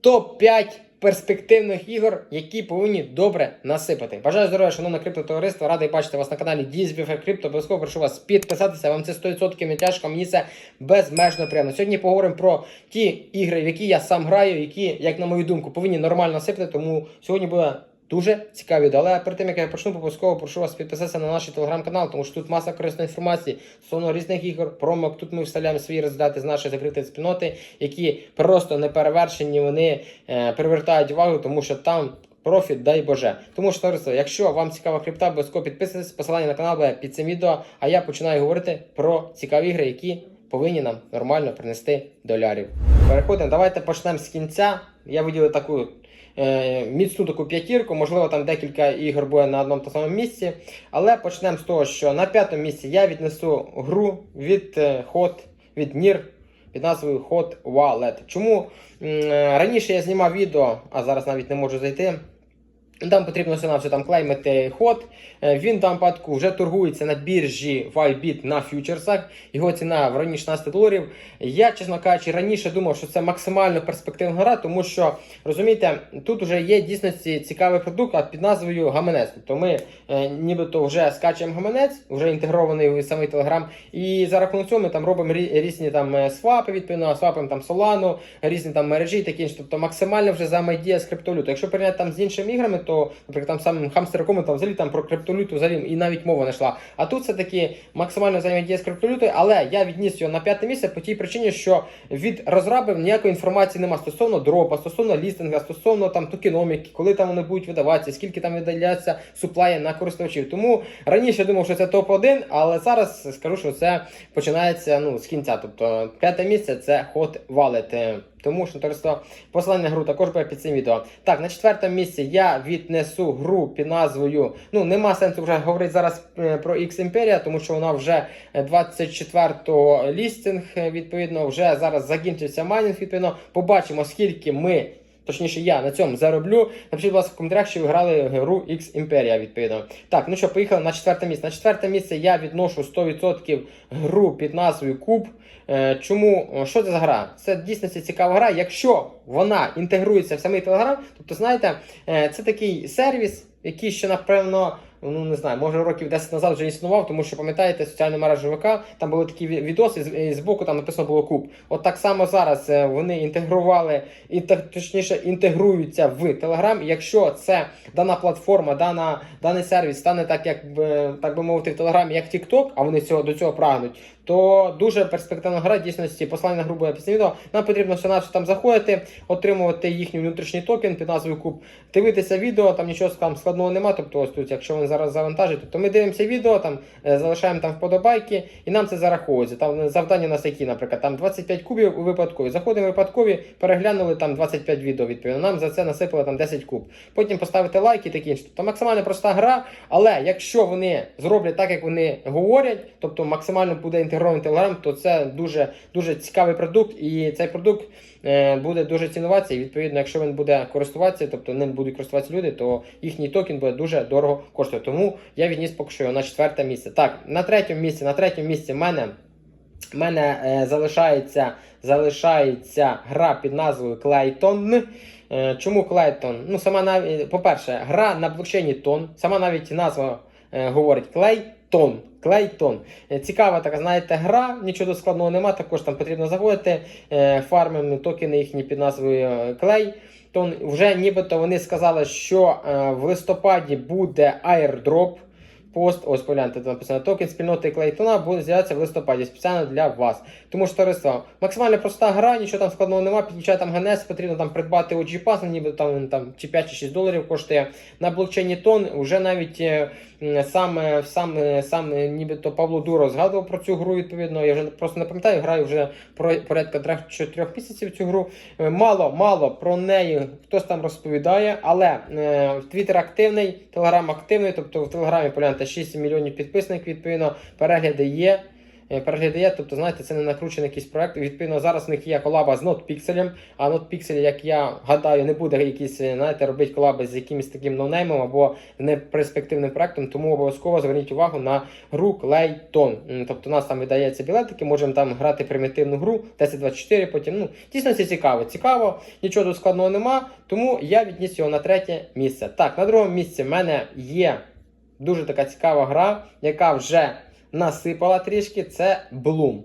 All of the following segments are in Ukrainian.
топ-5 перспективних ігор, які повинні добре насипати. Бажаю здоров'я, шановне криптотовариство. Радий бачити вас на каналі DSBF Crypto. Обов'язково прошу вас підписатися. Вам це 100% не тяжко. Мені це безмежно приємно. Сьогодні поговоримо про ті ігри, в які я сам граю, які, як на мою думку, повинні нормально насипати. Тому сьогодні буде. Дуже цікаві. Але перед тим як я почну, обов'язково прошу вас підписатися на наш телеграм-канал, тому що тут маса корисної інформації стосовно різних ігор, промок. Тут ми вставляємо свої результати з нашої закритої спільноти, які просто не перевершені. Вони е, привертають увагу, тому що там. Профіт, дай Боже. Тому що, товариство, якщо вам цікава крипта, обов'язково підписуйтесь, посилання на канал буде під цим відео, а я починаю говорити про цікаві ігри, які повинні нам нормально принести долярів. Переходимо, давайте почнемо з кінця. Я виділив таку міцну таку п'ятірку, можливо, там декілька ігор буде на одному та самому місці. Але почнемо з того, що на п'ятому місці я віднесу гру від ход від Нір. під назвою Hot Wallet. Чому е, раніше я знімав відео, а зараз навіть не можу зайти. Там потрібно все на все там клеймити ход. Е, Він даному випадку вже торгується на біржі Bybit на фьючерсах. Його ціна в районі 16 доларів. Я, чесно кажучи, раніше думав, що це максимально перспективна гра, тому що розумієте, тут вже є дійсності цікавий продукт під назвою гаманець. Тобто ми е, нібито вже скачуємо гаманець, вже інтегрований в самий Telegram. І за рахунок цього ми там робимо рі- різні там е, свапи, відповідно, свапимо там Solana, різні там мережі такі інші. Тобто максимально вже взаємодія з криптовалютою. Якщо порівняти там з іншими іграми, то, наприклад, там самим хамстерком там взагалі там про криптовалюту взагалі і навіть мова не йшла. А тут все таки максимально взаємодія з криптовалютою, але я відніс його на п'яте місце по тій причині, що від розрабів ніякої інформації немає стосовно дропа, стосовно лістинга, стосовно там токеноміки, коли там вони будуть видаватися, скільки там видаляться суплаї на користувачів. Тому раніше думав, що це топ-1, але зараз скажу, що це починається ну, з кінця. Тобто п'яте місце це Hot Wallet. Е, Тому що товариство посилання на гру також буде під цим відео. Так, на четвертому місці я віднесу гру під назвою. Ну, нема сенсу вже говорити зараз е, про X Imperia, тому що вона вже е, 24-го лістинг, е, відповідно, вже зараз закінчився майнінг, відповідно. Побачимо, скільки ми. Точніше, я на цьому зароблю. Напишіть, будь ласка, в коментарях, що ви грали гру X Imperia, відповідно. Так, ну що, поїхали на четверте місце. На четверте місце я відношу 100% гру під назвою Куб. Е, Чому що це за гра? Це дійсно цікава гра. Якщо вона інтегрується в самий телеграм, тобто, знаєте, е, це такий сервіс, який ще напевно. Ну не знаю, може років 10 назад вже існував, тому що пам'ятаєте, соціальна мережа ВК, там були такі ві- відоси, з- і збоку там написано було куб. От так само зараз е, вони інтегрували, і точніше інтегруються в Telegram. Якщо це дана платформа, дана, даний сервіс стане так, як би, так би мовити, в Телеграмі, як TikTok, а вони цього до цього прагнуть, то дуже перспективна гра дійсності послання на гру після відео. Нам потрібно все на там заходити, отримувати їхній внутрішній токен під назвою Куб, дивитися відео, там нічого там складного немає. Тобто, ось тут, якщо вони зараз завантажать, то ми дивимося відео, там е, залишаємо там вподобайки, і нам це зараховується. Там завдання у нас які, наприклад, там 25 кубів у випадкові. Заходимо випадкові, переглянули там 25 відео. Відповідно, нам за це насипали там 10 куб. Потім поставити лайки і таке інше. Тобто максимально проста гра, але якщо вони зроблять так, як вони говорять, тобто максимально буде інтегрований Telegram, то це дуже дуже цікавий продукт, і цей продукт е, буде дуже цінуватися. І відповідно, якщо він буде користуватися, тобто ним будуть користуватися люди, то їхній токен буде дуже дорого коштувати. Тому я відніс поки що його на четверте місце. Так, на третьому місці, на третьому місці в мене. В мене е, залишається, залишається гра під назвою Clayton. Е, чому Clayton? Ну, сама навіть, по-перше, гра на блокчейні Тон. Сама навіть назва е, говорить Clayton. Clayton. Е, Цікава така, знаєте, гра, нічого складного нема, також там потрібно заходити, е, фармимо токени їхні під назвою клей. То вже нібито вони сказали, що е, в листопаді буде airdrop. Пост, ось погляньте, тут написано токен спільноти Клейтона буде з'являтися в листопаді спеціально для вас. Тому що товариство, максимально проста гра, нічого там складного немає, підключає там ГНС, потрібно там придбати OG Pass, ніби там, там чи 5 чи 6 доларів коштує. На блокчейні тон вже навіть е, сам, е, сам, е, сам нібито Павло Дуро згадував про цю гру, відповідно. Я вже просто не пам'ятаю, граю вже порядка 3-4 місяців цю гру. Мало, мало про неї хтось там розповідає, але Твіттер активний, Телеграм активний, тобто в Телеграмі погляньте 6 мільйонів підписників, відповідно, перегляди є. е, перегляди є. Тобто, знаєте, це не накручений якийсь проект. Відповідно, зараз в них є колаба з NotPixel, а NotPixel, як я гадаю, не буде якісь, е, знаєте, робити колаби з якимось таким ноунеймом або неперспективним проектом, тому обов'язково зверніть увагу на гру Clayton. Тобто у нас там видається білетики, можемо там грати примітивну гру 1024, потім ну дійсно це цікаво. Цікаво, нічого тут складного нема, тому я відніс його на третє місце. Так, на другому місці в мене є дуже така цікава гра, яка вже насипала трішки. Це Bloom.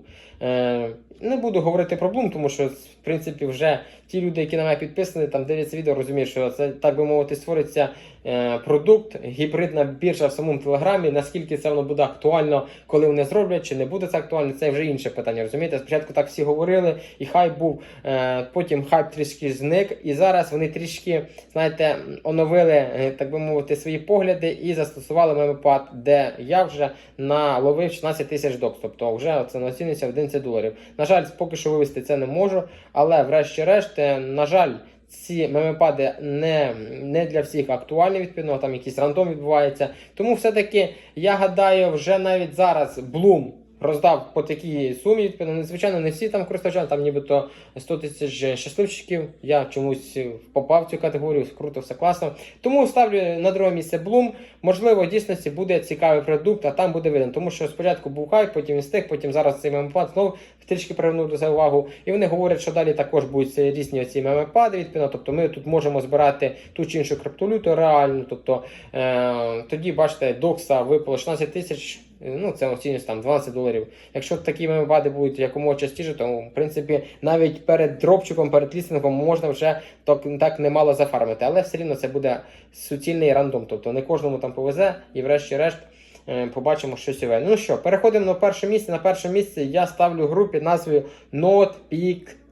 Не буду говорити про Bloom, тому що в принципі вже ті люди, які на мене підписані, там дивляться відео, розуміють, що це так би мовити створиться е, продукт, гібридна біржа в самому телеграмі. Наскільки це воно буде актуально, коли вони зроблять, чи не буде це актуально, це вже інше питання. Розумієте? Спочатку так всі говорили, і хайп був. Е, потім хайп трішки зник, і зараз вони трішки, знаєте, оновили, е, так би мовити, свої погляди і застосували мемопад, де я вже наловив 16 тисяч докс. Тобто вже це оцінюється в 11 доларів. На жаль, поки що вивести це не можу, але врешті-решт, е, на жаль. Ці мемопади не, не для всіх актуальні, відповідно, там якийсь рандом відбувається. Тому все-таки я гадаю, вже навіть зараз Bloom роздав по такій сумі. Відповідно, звичайно, не всі там користувачі, там нібито 100 тисяч щасливчиків. Я чомусь попав в цю категорію, круто, все класно. Тому ставлю на друге місце Bloom. Можливо, в дійсності буде цікавий продукт, а там буде видно. Тому що спочатку був хайп, потім він стих, потім зараз цей мемопад знову трішки привернув до себе увагу. І вони говорять, що далі також будуть різні оці мемопади. Відповідно, тобто ми тут можемо збирати ту чи іншу криптовалюту реально. Тобто е- тоді бачите, докса випало 16 тисяч. Ну, це оцінюється там 12 доларів. Якщо такі мемопади будуть якомога частіше, то в принципі навіть перед дропчиком, перед лістингом можна вже так, так немало зафармити. Але все рівно це буде суцільний рандом. Тобто не кожному там повезе і врешті-решт. е, Побачимо щось нове. Ну що, переходимо на перше місце. На перше місце я ставлю гру під назвою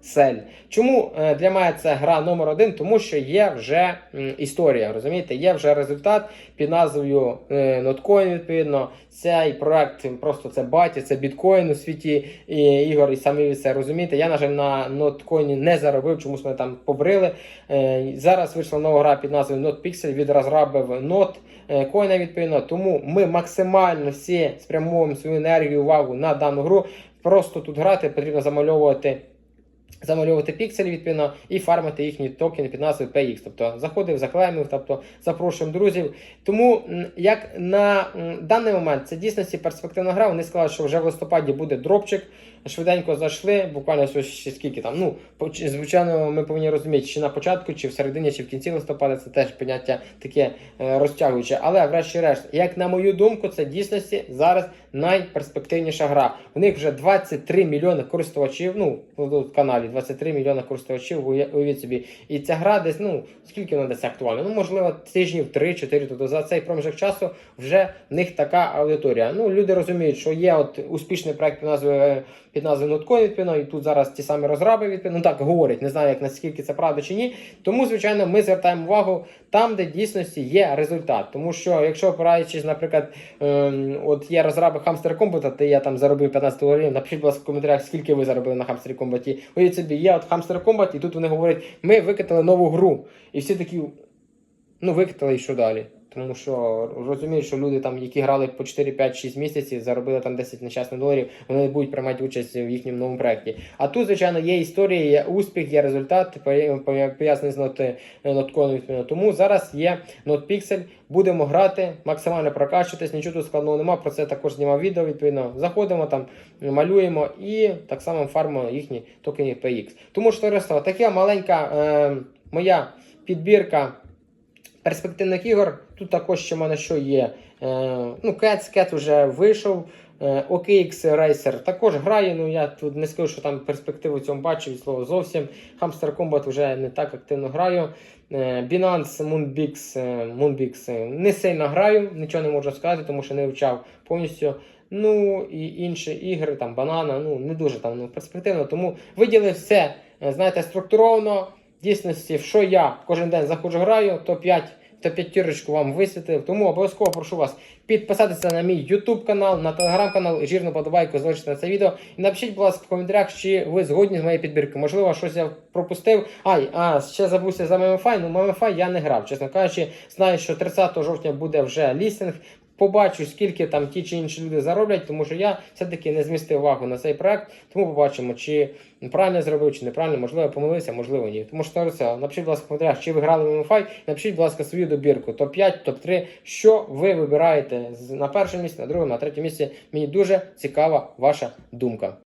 NotPixel. Чому е, для мене це гра номер один? Тому що є вже історія, розумієте, є вже результат під назвою е, Notcoin, відповідно. Цей проект просто це батя, це біткоін у світі і, ігор, і самі ви це розумієте. Я, на жаль, на Notcoin не заробив, чомусь мене там побрили. Е, зараз вийшла нова гра під назвою NotPixel від розрабив Not коїна, відповідно. Тому ми максимально всі спрямовуємо свою енергію, увагу на дану гру. Просто тут грати потрібно замальовувати. Замальовувати пікселі відповідно і фармити їхні токени під назвою PX. Тобто заходив, заклеймив, тобто запрошуємо друзів. Тому як на даний момент це дійсності перспективна гра. Вони сказали, що вже в листопаді буде дропчик. Швиденько зайшли, буквально ще скільки там. Ну, звичайно, ми повинні розуміти, чи на початку, чи в середині, чи в кінці листопада це теж поняття таке е, розтягуюче. Але, врешті-решт, як на мою думку, це дійсності зараз найперспективніша гра. У них вже 23 мільйони користувачів. Ну, в каналі 23 мільйони користувачів, уя- уявіть собі. І ця гра десь, ну, скільки вона десь актуальна? Ну, можливо, тижнів 3-4. Тобто за цей проміжок часу вже в них така аудиторія. Ну, люди розуміють, що є от успішний проект під назвою під назвою Notcoin, відповідно, і тут зараз ті самі розраби відповідно. Ну так говорять, не знаю, як наскільки це правда чи ні. Тому, звичайно, ми звертаємо увагу там, де дійсності є результат. Тому що, якщо опираючись, наприклад, ем, от є розраби Hamster Combat, де я там заробив 15 доларів, напишіть, будь ласка, в коментарях, скільки ви заробили на Hamster Combat. Уявіть собі, є от Hamster Combat, і тут вони говорять, ми викатали нову гру. І всі такі, ну, викатали і що далі. Тому що розуміють, що люди, там, які грали по 4, 5, 6 місяців, заробили там 10 нещасних доларів, вони не будуть приймати участь в їхньому новому проєкті. А тут, звичайно, є історія, є успіх, є результат, пов'я- пов'я- пов'язаний з нотконом. відповідно. Тому зараз є NotPixel, будемо грати, максимально прокачуватись, нічого тут складного немає. Про це також знімав відео. Відповідно, заходимо там, малюємо і так само фармимо їхні токени PX. Тому що товариство, така маленька е, моя підбірка перспективних ігор. Тут також ще в мене що є. Е, ну, Cats, Cat вже вийшов. Е, OKX Racer також грає. Ну я тут не скажу, що там перспективу цьому бачу від слова зовсім. Hamster Combat вже не так активно граю. Е, Binance Moonbix, е, Moonbix е, не сильно граю, нічого не можу сказати, тому що не вивчав повністю. Ну і інші ігри, там банана, ну не дуже там ну, перспективно. Тому виділив все, е, знаєте, структуровано. В дійсності, в що я кожен день заходжу граю, то 5 та п'ятірочку вам висвітив. Тому обов'язково прошу вас підписатися на мій YouTube канал, на телеграм канал, і жирну подобайку залишити на це відео. І напишіть, будь ласка, в коментарях, чи ви згодні з моєю підбіркою. Можливо, щось я пропустив. Ай, а ще забувся за MMFI. Ну, MMFI я не грав. Чесно кажучи, знаю, що 30 жовтня буде вже лістинг. Побачу, скільки там ті чи інші люди зароблять, тому що я все-таки не змістив увагу на цей проект. Тому побачимо, чи правильно зробив, чи неправильно, можливо, помилився, можливо, ні. Тому що це, напишіть, будь ласка, в коментарях, чи ви грали в MFI, напишіть, будь ласка, свою добірку. Топ-5, топ-3, що ви вибираєте на перше місце, на друге, на третє місце. Мені дуже цікава ваша думка.